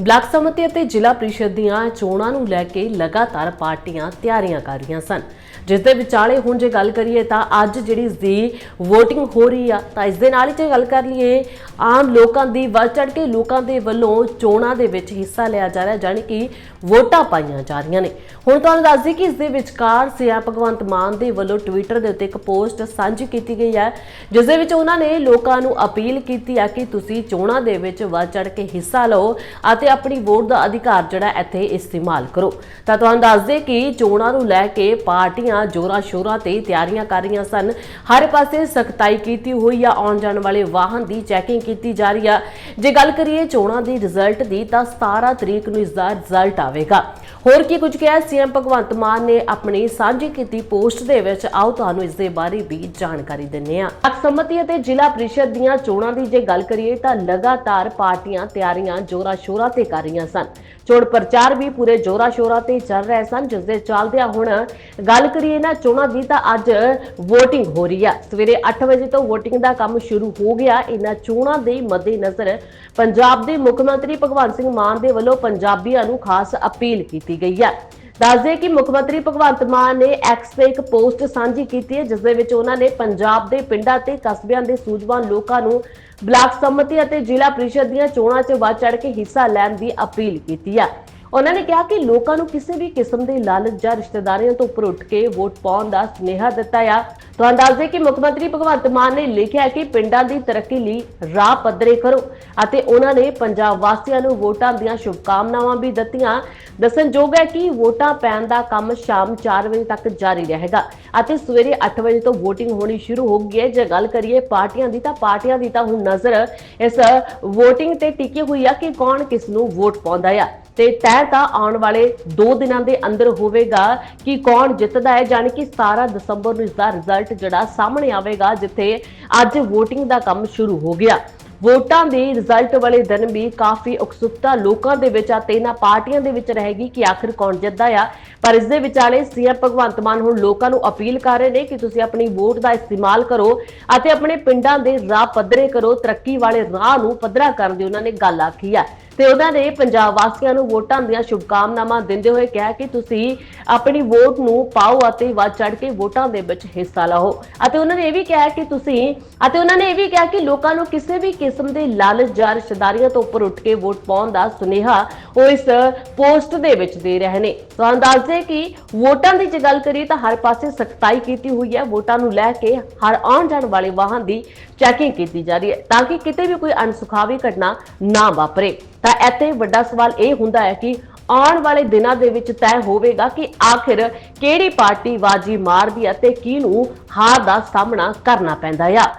Block ਸਮਿਤੀ ਅਤੇ ਜ਼ਿਲ੍ਹਾ ਪ੍ਰੀਸ਼ਦ ਦੀਆਂ ਚੋਣਾਂ ਨੂੰ ਲੈ ਕੇ ਲਗਾਤਾਰ ਪਾਰਟੀਆਂ ਤਿਆਰੀਆਂ ਕਰ ਰਹੀਆਂ ਸਨ। ਜਿਸ ਦੇ ਵਿਚਾਲੇ ਹੁਣ ਜੇ ਗੱਲ ਕਰੀਏ ਤਾਂ ਅੱਜ ਜਿਹੜੀ ਇਸ ਦੀ VOTING ਹੋ ਰਹੀ ਆ, ਤਾਂ ਇਸ ਦੇ ਨਾਲ ਹੀ ਜੇ ਗੱਲ ਕਰ ਲਈਏ ਆਮ ਲੋਕਾਂ ਦੀ ਵੱਧ ਚੜ ਕੇ ਲੋਕਾਂ ਦੇ ਵੱਲੋਂ ਚੋਣਾਂ ਦੇ ਵਿੱਚ ਹਿੱਸਾ ਲਿਆ ਜਾ ਰਿਹਾ, ਜਾਣੀ ਕਿ ਵੋਟਾਂ ਪਾਈਆਂ ਜਾ ਰਹੀਆਂ ਨੇ। ਹੁਣ ਤੁਹਾਨੂੰ ਦੱਸ ਦਈਏ ਕਿ ਇਸ ਦੇ ਵਿਚਕਾਰ ਸੀਐਮ ਭਗਵੰਤ ਮਾਨ ਦੇ ਵੱਲੋਂ ਟਵਿੱਟਰ ਦੇ ਉੱਤੇ ਇੱਕ ਪੋਸਟ ਸਾਂਝੀ ਕੀਤੀ ਗਈ ਹੈ, ਜਿਸ ਦੇ ਵਿੱਚ ਉਹਨਾਂ ਨੇ ਲੋਕਾਂ ਨੂੰ ਅਪੀਲ ਕੀਤੀ ਹੈ ਕਿ ਤੁਸੀਂ ਚੋਣਾਂ ਦੇ ਵਿੱਚ ਵੱਧ ਚੜ ਕੇ ਹਿੱਸਾ ਲਓ ਅਤੇ ਆਪਣੀ ਵੋਟ ਦਾ ਅਧਿਕਾਰ ਜਿਹੜਾ ਇੱਥੇ ਇਸਤੇਮਾਲ ਕਰੋ। ਤਾਂ ਤੁਹਾਨੂੰ ਦੱਸ ਦੇ ਕਿ ਚੋਣਾਂ ਨੂੰ ਲੈ ਕੇ ਪਾਰਟੀਆਂ ਜੋਰਾਂ ਸ਼ੋਰਾਂ ਤੇ ਤਿਆਰੀਆਂ ਕਰ ਰਹੀਆਂ ਸਨ। ਹਰ ਪਾਸੇ ਸਖਤਾਈ ਕੀਤੀ ਹੋਈ ਆ ਆਉਣ ਜਾਣ ਵਾਲੇ ਵਾਹਨ ਦੀ ਚੈਕਿੰਗ ਕੀਤੀ ਜਾ ਰਹੀ ਆ। ਜੇ ਗੱਲ ਕਰੀਏ ਚੋਣਾਂ ਦੀ ਰਿਜ਼ਲਟ ਦੀ ਤਾਂ 17 ਤਰੀਕ ਨੂੰ ਇਸ ਦਾ ਰਿਜ਼ਲਟ ਆਵੇਗਾ। ਹੋਰ ਕੀ ਕੁਝ ਕਿਹਾ? ਸੀਐਮ ਭਗਵੰਤ ਮਾਨ ਨੇ ਆਪਣੀ ਸਾਂਝੀ ਕੀਤੀ ਪੋਸਟ ਦੇ ਵਿੱਚ। ਆਓ ਤੁਹਾਨੂੰ ਇਸ ਦੇ ਬਾਰੇ ਵੀ ਜਾਣਕਾਰੀ ਦਿੰਨੇ ਆ ਸੰਮਤੀ ਅਤੇ ਜ਼ਿਲ੍ਹਾ ਪ੍ਰੀਸ਼ਦ ਦੀਆਂ ਚੋਣਾਂ ਦੀ ਜੇ ਗੱਲ ਕਰੀਏ ਤਾਂ ਲਗਾਤਾਰ ਪਾਰਟੀਆਂ ਤਿਆਰੀਆਂ ਜੋਰਾਂ ਸ਼ੋਰਾਂ ਤੇ ਕਰ ਰਹੀਆਂ ਸਨ। ਚੋਣ ਪ੍ਰਚਾਰ ਵੀ ਪੂਰੇ ਜੋਰਾਂ ਸ਼ੋਰਾਂ ਤੇ ਚੱਲ ਰਹੇ ਸਨ। ਜਿਸ ਦੇ ਚੱਲਦਿਆਂ ਹੁਣ ਗੱਲ ਕਰੀਏ ਨਾ ਚੋਣਾਂ ਦੀ ਤਾਂ ਅੱਜ VOTING ਹੋ ਰਹੀ ਆ। ਸਵੇਰੇ 8 ਵਜੇ ਤੋਂ VOTING ਦਾ ਕੰਮ ਸ਼ੁਰੂ ਹੋ ਗਿਆ। ਇਹਨਾਂ ਚੋਣਾਂ ਦੇ ਮੱਦੇਨਜ਼ਰ ਪੰਜਾਬ ਦੇ ਮੁੱਖ ਮੰਤਰੀ ਭਗਵੰਤ ਸਿੰਘ ਮਾਨ ਦੇ ਵੱਲੋਂ ਪੰਜਾਬੀਆਂ ਨੂੰ ਖਾਸ ਅਪੀਲ ਕੀਤੀ ਕੀਤੀ ਗਈ ਹੈ। ਦੱਸਦੇ ਕਿ ਮੁੱਖ ਮੰਤਰੀ ਭਗਵੰਤ ਮਾਨ ਨੇ ਐਕਸ ਤੇ ਇੱਕ ਪੋਸਟ ਸਾਂਝੀ ਕੀਤੀ ਹੈ, ਜਿਸ ਦੇ ਵਿੱਚ ਉਹਨਾਂ ਨੇ ਪੰਜਾਬ ਦੇ ਪਿੰਡਾਂ ਤੇ ਕਸਬਿਆਂ ਦੇ ਸੂਝਵਾਨ ਲੋਕਾਂ ਨੂੰ ਬਲਾਕ ਸੰਮਤੀ ਅਤੇ ਜ਼ਿਲ੍ਹਾ ਪ੍ਰੀਸ਼ਦ ਦੀਆਂ ਚੋਣਾਂ 'ਚ ਵੱਧ ਚੜ ਕੇ ਹਿੱਸਾ ਲੈਣ ਦੀ ਅਪੀਲ ਕੀਤੀ ਹੈ। ਉਹਨਾਂ ਨੇ ਕਿਹਾ ਕਿ ਲੋਕਾਂ ਨੂੰ ਕਿਸੇ ਵੀ ਕਿਸਮ ਦੇ ਲਾਲਚ ਜਾਂ ਰਿਸ਼ਤੇਦਾਰੀਆਂ ਤੋਂ ਉੱਪਰ ਉੱਠ ਕੇ ਵੋਟ ਪਾਉਣ ਦਾ ਸੁਨੇਹਾ ਦਿੱਤਾ ਆ। ਤੁਹਾਨੂੰ ਦੱਸ ਦੇ ਕਿ ਮੁੱਖ ਮੰਤਰੀ ਭਗਵੰਤ ਮਾਨ ਨੇ ਲਿਖਿਆ ਕਿ ਪਿੰਡਾਂ ਦੀ ਤਰੱਕੀ ਲਈ ਰਾਹ ਪੱਧਰੇ ਕਰੋ ਅਤੇ ਉਹਨਾਂ ਨੇ ਪੰਜਾਬ ਵਾਸੀਆਂ ਨੂੰ ਵੋਟਾਂ ਦੀਆਂ ਸ਼ੁਭਕਾਮਨਾਵਾਂ ਵੀ ਦਿੱਤੀਆਂ। ਦੱਸਣਯੋਗ ਹੈ ਕਿ ਵੋਟਾਂ ਪੈਣ ਦਾ ਕੰਮ ਸ਼ਾਮ 4 ਵਜੇ ਤੱਕ ਜਾਰੀ ਰਹੇਗਾ ਅਤੇ ਸਵੇਰੇ 8 ਵਜੇ ਤੋਂ VOTING ਹੋਣੀ ਸ਼ੁਰੂ ਹੋ ਗਈ ਹੈ। ਜੇ ਗੱਲ ਕਰੀਏ ਪਾਰਟੀਆਂ ਦੀ ਤਾਂ ਪਾਰਟੀਆਂ ਦੀ ਤਾਂ ਹੁਣ ਨਜ਼ਰ ਇਸ VOTING ਤੇ ਟਿਕੀ ਹੋਈ ਆ ਕਿ ਕੌਣ ਕਿਸ ਨੂੰ ਵੋਟ ਪਾਉਂਦਾ ਆ। ਤੇ ਤੈਅ ਤਾਂ ਆਉਣ ਵਾਲੇ 2 ਦਿਨਾਂ ਦੇ ਅੰਦਰ ਹੋਵੇਗਾ ਕਿ ਕੌਣ ਜਿੱਤਦਾ ਹੈ, ਜਾਣੀ ਕਿ 17 ਦਸੰਬਰ ਨੂੰ ਇਸ ਦਾ ਰਿਜ਼ਲਟ ਜਿਹੜਾ ਸਾਹਮਣੇ ਆਵੇਗਾ, ਜਿੱਥੇ ਅੱਜ VOTING ਦਾ ਕੰਮ ਸ਼ੁਰੂ ਹੋ ਗਿਆ। ਵੋਟਾਂ ਦੇ ਰਿਜ਼ਲਟ ਵਾਲੇ ਦਿਨ ਵੀ ਕਾਫੀ ਉਕਸੁਕਤਾ ਲੋਕਾਂ ਦੇ ਵਿੱਚ ਆ ਤੇ ਇਹਨਾਂ ਪਾਰਟੀਆਂ ਦੇ ਵਿੱਚ ਰਹੇਗੀ ਕਿ ਆਖਿਰ ਕੌਣ ਜਿੱਤਦਾ ਆ। ਪਰ ਇਸ ਦੇ ਵਿਚਾਲੇ ਸੀਐਮ ਭਗਵੰਤ ਮਾਨ ਹੁਣ ਲੋਕਾਂ ਨੂੰ ਅਪੀਲ ਕਰ ਰਹੇ ਨੇ ਕਿ ਤੁਸੀਂ ਆਪਣੀ ਵੋਟ ਦਾ ਇਸਤੇਮਾਲ ਕਰੋ ਅਤੇ ਆਪਣੇ ਪਿੰਡਾਂ ਦੇ ਰਾਹ ਪੱਧਰੇ ਕਰੋ, ਤਰੱਕੀ ਵਾਲੇ ਰਾਹ ਨੂੰ ਪੱਧਰਾ ਕਰਨ ਦੀ ਉਹਨਾਂ ਨੇ ਗੱਲ ਆਖੀ ਆ। ਤੇ ਉਹਨਾਂ ਨੇ ਪੰਜਾਬ ਵਾਸੀਆਂ ਨੂੰ ਵੋਟਾਂ ਦੀਆਂ ਸ਼ੁਭਕਾਮਨਾਵਾਂ ਦਿੰਦੇ ਹੋਏ ਕਿਹਾ ਕਿ ਤੁਸੀਂ ਆਪਣੀ ਵੋਟ ਨੂੰ ਪਾਓ ਅਤੇ ਵੱਧ ਚੜ ਕੇ ਵੋਟਾਂ ਦੇ ਵਿੱਚ ਹਿੱਸਾ ਲਓ। ਅਤੇ ਉਹਨਾਂ ਨੇ ਇਹ ਵੀ ਕਿਹਾ ਕਿ ਤੁਸੀਂ ਅਤੇ ਉਹਨਾਂ ਨੇ ਇਹ ਵੀ ਕਿਹਾ ਕਿ ਲੋਕਾਂ ਨੂੰ ਕਿਸੇ ਵੀ ਕਿਸਮ ਦੇ ਲਾਲਚ ਜਾਂ ਰਿਸ਼ਤੇਦਾਰੀਆਂ ਤੋਂ ਉੱਪਰ ਉੱਠ ਕੇ ਵੋਟ ਪਾਉਣ ਦਾ ਸੁਨੇਹਾ ਉਹ ਇਸ ਪੋਸਟ ਦੇ ਵਿੱਚ ਦੇ ਰਹੇ ਨੇ। ਤੁਹਾਨੂੰ ਦੱਸਦੇ ਕਿ ਵੋਟਾਂ ਦੀ ਜੇ ਗੱਲ ਕਰੀਏ ਤਾਂ ਹਰ ਪਾਸੇ ਸਖਤਾਈ ਕੀਤੀ ਹੋਈ ਹੈ। ਵੋਟਾਂ ਨੂੰ ਲੈ ਕੇ ਹਰ ਆਉਣ ਜਾਣ ਵਾਲੇ ਵਾਹਨ ਦੀ ਚੈਕਿੰਗ ਕੀਤੀ ਜਾ ਰਹੀ ਹੈ ਤਾਂ ਕਿ ਕਿਤੇ ਵੀ ਕੋਈ ਅਣਸੁਖਾਵੀ ਘਟਨਾ ਨਾ ਵਾਪਰੇ। ਤਾਂ ਇੱਥੇ ਵੱਡਾ ਸਵਾਲ ਇਹ ਹੁੰਦਾ ਹੈ ਕਿ ਆਉਣ ਵਾਲੇ ਦਿਨਾਂ ਦੇ ਵਿੱਚ ਤੈਅ ਹੋਵੇਗਾ ਕਿ ਆਖਿਰ ਕਿਹੜੀ ਪਾਰਟੀ ਬਾਜੀ ਮਾਰਦੀ ਹੈ ਤੇ ਕਿਹਨੂੰ ਹਾਰ ਦਾ ਸਾਹਮਣਾ ਕਰਨਾ ਪੈਂਦਾ ਆ।